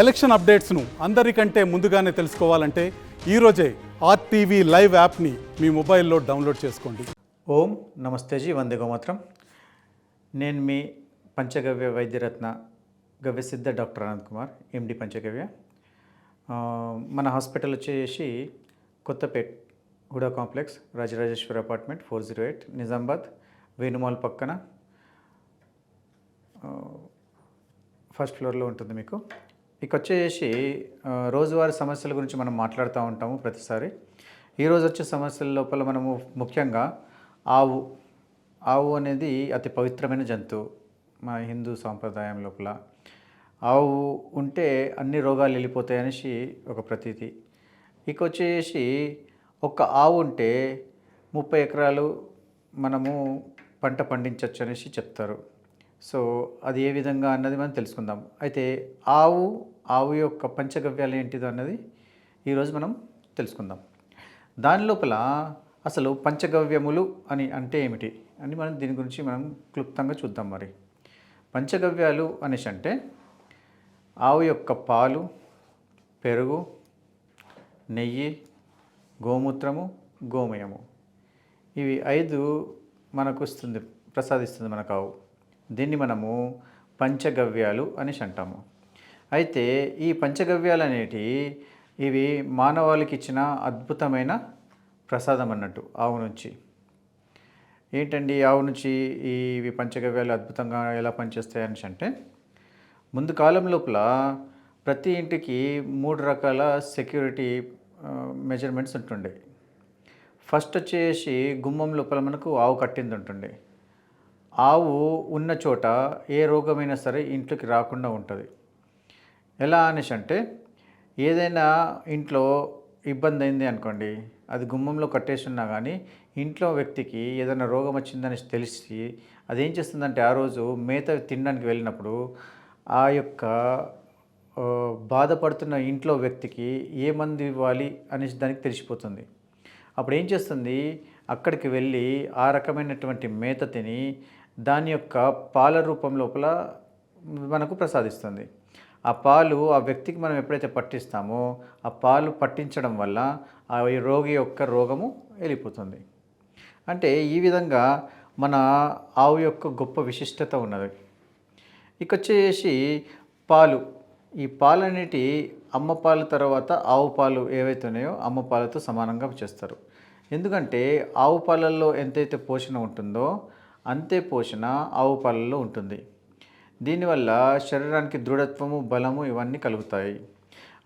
Election అప్డేట్స్ను అందరికంటే ముందుగానే తెలుసుకోవాలంటే ఈరోజే ఆర్టీవీ లైవ్ యాప్ని మీ మొబైల్లో డౌన్లోడ్ చేసుకోండి. ఓం నమస్తే జీ వందే గోమాత్రం. నేను మీ పంచగవ్య వైద్యరత్న గవ్యసిద్ధ డాక్టర్ అనంత్ కుమార్ ఎండి పంచగవ్య. మన హాస్పిటల్ వచ్చేసి Kothapet HUDA complex Rajarajeshwari apartment four zero eight Nizamabad వేణుమాల్ పక్కన. ఫస్ట్ ఫ్లోర్లో ఉంటుంది మీకు. ఇక వచ్చేసి రోజువారీ సమస్యల గురించి మనం మాట్లాడుతూ ఉంటాము ప్రతిసారి. ఈరోజు వచ్చే సమస్యల లోపల మనము ముఖ్యంగా ఆవు. ఆవు అనేది అతి పవిత్రమైన జంతువు మా హిందూ సాంప్రదాయం లోపల. ఆవు ఉంటే అన్ని రోగాలు వెళ్ళిపోతాయి అనేసి ఒక ప్రతీతి. ఇక వచ్చేసి ఒక్క ఆవు ఉంటే ముప్పై ఎకరాలు మనము పంట పండించవచ్చు అనేసి చెప్తారు. సో అది ఏ విధంగా అన్నది మనం తెలుసుకుందాం. అయితే ఆవు ఆవు యొక్క పంచగవ్యాలు ఏంటిదో అన్నది ఈరోజు మనం తెలుసుకుందాం. దాని లోపల అసలు పంచగవ్యములు అని అంటే ఏమిటి అని మనం దీని గురించి మనం క్లుప్తంగా చూద్దాం మరి. పంచగవ్యాలు అనేసి అంటే ఆవు యొక్క పాలు పెరుగు నెయ్యి గోమూత్రము గోమయము. ఇవి ఐదు మనకు ఇస్తుంది ప్రసాదిస్తుంది మనకు ఆవు. దీన్ని మనము పంచగవ్యాలు అనేసి అంటాము. అయితే ఈ పంచగవ్యాలు అనేటి ఇవి మానవాళికి ఇచ్చిన అద్భుతమైన ప్రసాదం అన్నట్టు ఆవు నుంచి. ఏంటండి ఆవు నుంచి ఇవి పంచగవ్యాలు అద్భుతంగా ఎలా పనిచేస్తాయి అనేసి అంటే ముందు కాలం లోపల ప్రతి ఇంటికి మూడు రకాల సెక్యూరిటీ మెజర్మెంట్స్ ఉంటుండే. ఫస్ట్ వచ్చేసి గుమ్మం లోపల మనకు ఆవు కట్టింది ఉంటుండే. ఆవు ఉన్న చోట ఏ రోగమైనా సరే ఇంట్లోకి రాకుండా ఉంటుంది. ఎలా అనేసి అంటే ఏదైనా ఇంట్లో ఇబ్బంది అయింది అనుకోండి అది గుమ్మంలో కట్టేసి ఉన్నా కానీ ఇంట్లో వ్యక్తికి ఏదైనా రోగం వచ్చిందని తెలిసి అదేం చేస్తుందంటే ఆ రోజు మేత తినడానికి వెళ్ళినప్పుడు ఆ యొక్క బాధపడుతున్న ఇంట్లో వ్యక్తికి ఏ మందు ఇవ్వాలి అనేసి దానికి తెలిసిపోతుంది. అప్పుడు ఏం చేస్తుంది అక్కడికి వెళ్ళి ఆ రకమైనటువంటి మేత తిని దాని యొక్క పాల రూపం లోపల మనకు ప్రసాదిస్తుంది. ఆ పాలు ఆ వ్యక్తికి మనం ఎప్పుడైతే పట్టిస్తామో ఆ పాలు పట్టించడం వల్ల ఆ రోగి యొక్క రోగము వెళ్ళిపోతుంది. అంటే ఈ విధంగా మన ఆవు యొక్క గొప్ప విశిష్టత ఉన్నది. ఇక వచ్చేసి పాలు. ఈ పాలు అనేటి అమ్మ పాలు తర్వాత ఆవు పాలు ఏవైతే ఉన్నాయో అమ్మ పాలతో సమానంగా చేస్తారు. ఎందుకంటే ఆవు పాలల్లో ఎంతైతే పోషణ ఉంటుందో అంతే పోషణ ఆవు పాలల్లో ఉంటుంది. దీనివల్ల శరీరానికి దృఢత్వము బలము ఇవన్నీ కలుగుతాయి.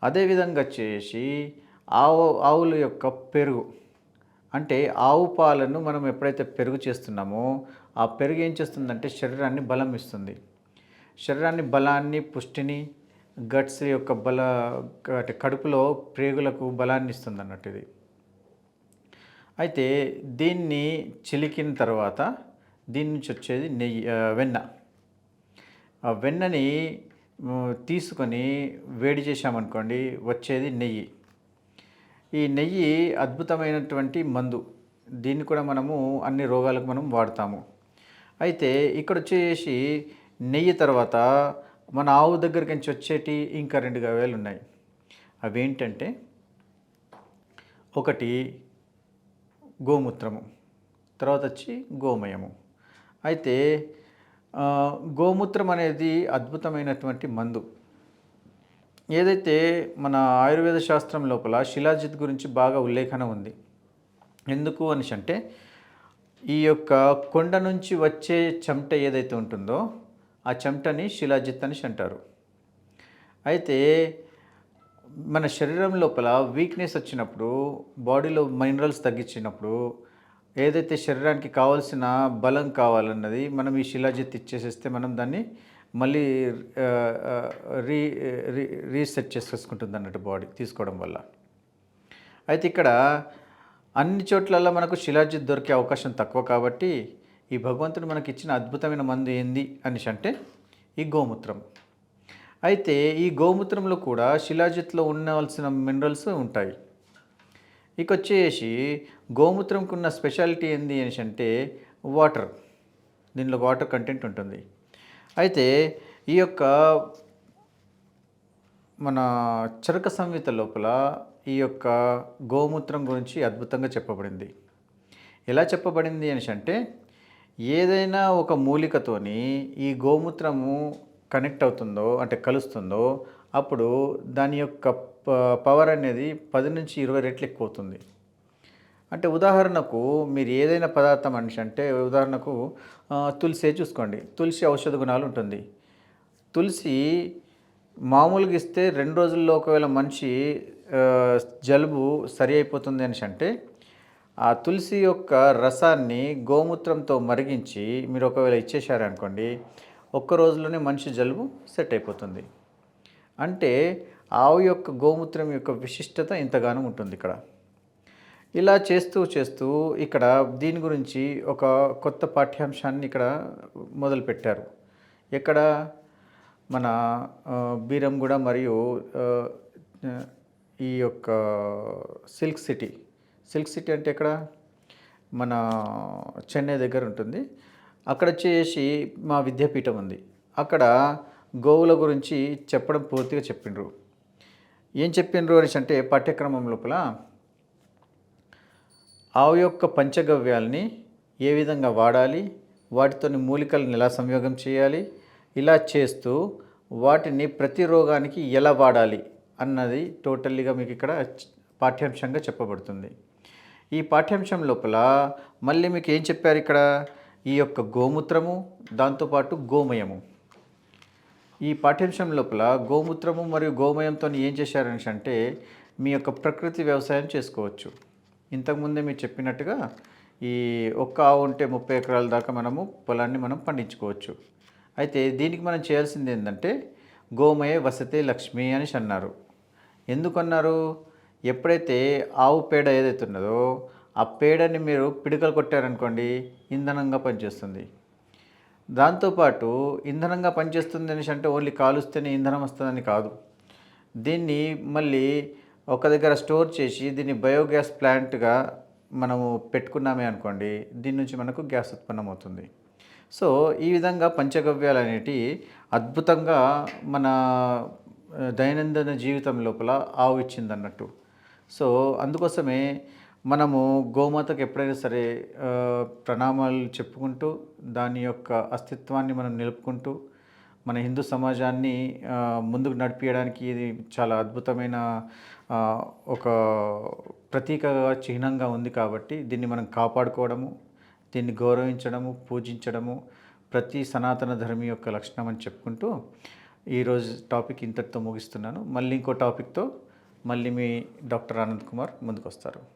అదేవిధంగా చేసి ఆవు ఆవుల యొక్క పెరుగు. అంటే ఆవు పాలను మనం ఎప్పుడైతే పెరుగు చేస్తున్నామో ఆ పెరుగు ఏం చేస్తుందంటే శరీరాన్ని బలం ఇస్తుంది. శరీరాన్ని బలాన్ని పుష్టిని గట్స్ యొక్క బల అంటే కడుపులో ప్రేగులకు బలాన్ని ఇస్తుంది అన్నట్టు ఇది. అయితే దీన్ని చిలికిన తర్వాత దీని నుంచి వచ్చేది నెయ్యి వెన్న. ఆ వెన్నని తీసుకొని వేడి చేశామనుకోండి వచ్చేది నెయ్యి. ఈ నెయ్యి అద్భుతమైనటువంటి మందు. దీన్ని కూడా మనము అన్ని రోగాలకు మనం వాడతాము. అయితే ఇక్కడ వచ్చేసి నెయ్యి తర్వాత మన ఆవు దగ్గరికి నుంచి వచ్చేటి ఇంకా రెండు గవ్యాలు ఉన్నాయి. అవి ఏంటంటే ఒకటి గోమూత్రము తర్వాత వచ్చి గోమయము. అయితే గోమూత్రం అనేది అద్భుతమైనటువంటి మందు. ఏదైతే మన ఆయుర్వేద శాస్త్రం లోపల శిలాజిత్ గురించి బాగా ఉల్లేఖన ఉంది. ఎందుకు అని అంటే ఈ యొక్క కొండ నుంచి వచ్చే చెమట ఏదైతే ఉంటుందో ఆ చెమటని శిలాజిత్ అని అంటారు. అయితే మన శరీరం లోపల వీక్నెస్ వచ్చినప్పుడు బాడీలో మినరల్స్ తగ్గించినప్పుడు ఏదైతే శరీరానికి కావాల్సిన బలం కావాలన్నది మనం ఈ శిలాజిత్ ఇచ్చేసేస్తే మనం దాన్ని మళ్ళీ రీ రీ రీసెట్ చేసుకుంటుంది అన్నట్టు బాడీ తీసుకోవడం వల్ల. అయితే ఇక్కడ అన్ని చోట్లలో మనకు శిలాజిత్ దొరికే అవకాశం తక్కువ కాబట్టి ఈ భగవంతుడు మనకి ఇచ్చిన అద్భుతమైన మందు ఏంది అనేసి అంటే ఈ గోమూత్రం. అయితే ఈ గోమూత్రంలో కూడా శిలాజిత్లో ఉండవలసిన మినరల్స్ ఉంటాయి. ఇక వచ్చేసి గోమూత్రంకి ఉన్న స్పెషాలిటీ ఏంది అనేసి అంటే వాటర్. దీనిలో వాటర్ కంటెంట్ ఉంటుంది. అయితే ఈ యొక్క మన చరక సంహిత లోపల ఈ యొక్క గోమూత్రం గురించి అద్భుతంగా చెప్పబడింది. ఎలా చెప్పబడింది అనేసి అంటే ఏదైనా ఒక మూలికతోని ఈ గోమూత్రము కనెక్ట్ అవుతుందో అంటే కలుస్తుందో అప్పుడు దాని యొక్క ప- పవర్ అనేది పది నుంచి ఇరవై రెట్లు ఎక్కువ అవుతుంది అంటే ఉదాహరణకు మీరు ఏదైనా పదార్థం మనిషి అంటే ఉదాహరణకు తులసే తులసి చూసుకోండి. తులసి ఔషధ గుణాలు ఉంటుంది. తులసి మామూలుగా ఇస్తే రెండు రోజుల్లో ఒకవేళ మనిషి జలుబు సరి అయిపోతుంది అనేసి అంటే ఆ తులసి యొక్క రసాన్ని గోమూత్రంతో మరిగించి మీరు ఒకవేళ ఇచ్చేశారనుకోండి ఒక్క రోజులోనే మనిషి జలుబు సెట్ అయిపోతుంది. అంటే ఆవు యొక్క గోమూత్రం యొక్క విశిష్టత ఇంతగానో ఉంటుంది ఇక్కడ. ఇలా చేస్తూ చేస్తూ ఇక్కడ దీని గురించి ఒక కొత్త పాఠ్యాంశాన్ని ఇక్కడ మొదలుపెట్టారు. ఇక్కడ మన బీరంగూడ మరియు ఈ యొక్క సిల్క్ సిటీ. సిల్క్ సిటీ అంటే ఎక్కడ? మన చెన్నై దగ్గర ఉంటుంది. అక్కడ వచ్చేసి మా విద్యాపీఠం ఉంది. అక్కడ గోవుల గురించి చెప్పడం పూర్తిగా చెప్పిండ్రు. ఏం చెప్పిండ్రు అనేసి అంటే పాఠ్యక్రమం లోపల ఆవు యొక్క పంచగవ్యాల్ని ఏ విధంగా వాడాలి వాటితోని మూలికలను ఎలా సంయోగం చేయాలి ఇలా చేస్తూ వాటిని ప్రతి రోగానికి ఎలా వాడాలి అన్నది టోటల్లీగా మీకు ఇక్కడ పాఠ్యాంశంగా చెప్పబడుతుంది. ఈ పాఠ్యాంశం లోపల మళ్ళీ మీకు ఏం చెప్పారు ఇక్కడ? ఈ యొక్క గోమూత్రము దాంతోపాటు గోమయము. ఈ పాఠ్యాంశం లోపల గోమూత్రము మరియు గోమయంతో ఏం చేశారని అంటే మీ యొక్క ప్రకృతి వ్యవసాయం చేసుకోవచ్చు. ఇంతకుముందే మీరు చెప్పినట్టుగా ఈ ఒక్క ఆవు ఉంటే ముప్పై ఎకరాల దాకా మనము పొలాన్ని మనం పండించుకోవచ్చు. అయితే దీనికి మనం చేయాల్సింది ఏంటంటే గోమయ వసతి లక్ష్మి అని అన్నారు. ఎందుకన్నారు? ఎప్పుడైతే ఆవు పేడ ఏదైతే ఉన్నదో ఆ పేడని మీరు పిడికలు కొట్టారనుకోండి ఇంధనంగా పనిచేస్తుంది. దాంతోపాటు ఇంధనంగా పనిచేస్తుంది అనేసి అంటే ఓన్లీ కాలుస్తేనే ఇంధనం వస్తుందని కాదు. దీన్ని మళ్ళీ ఒక దగ్గర స్టోర్ చేసి దీన్ని బయోగ్యాస్ ప్లాంట్గా మనము పెట్టుకున్నామే అనుకోండి దీని నుంచి మనకు గ్యాస్ ఉత్పన్నం అవుతుంది. సో ఈ విధంగా పంచగవ్యాలు అనేటివి అద్భుతంగా మన దైనందిన జీవితం లోపల ఆవు ఇచ్చిందన్నట్టు. సో అందుకోసమే మనము గోమాతకు ఎప్పుడైనా సరే ప్రణామాలు చెప్పుకుంటూ దాని యొక్క అస్తిత్వాన్ని మనం నిలుపుకుంటూ మన హిందూ సమాజాన్ని ముందుకు నడిపించడానికి ఇది చాలా అద్భుతమైన ఒక ప్రతీకగా చిహ్నంగా ఉంది కాబట్టి దీన్ని మనం కాపాడుకోవడము దీన్ని గౌరవించడము పూజించడము ప్రతి సనాతన ధర్మి యొక్క లక్షణం అని చెప్పుకుంటూ ఈరోజు టాపిక్ ఇంతటితో ముగిస్తున్నాను. మళ్ళీ ఇంకో టాపిక్తో మళ్ళీ మీ డాక్టర్ ఆనంద్ కుమార్ ముందుకు వస్తారు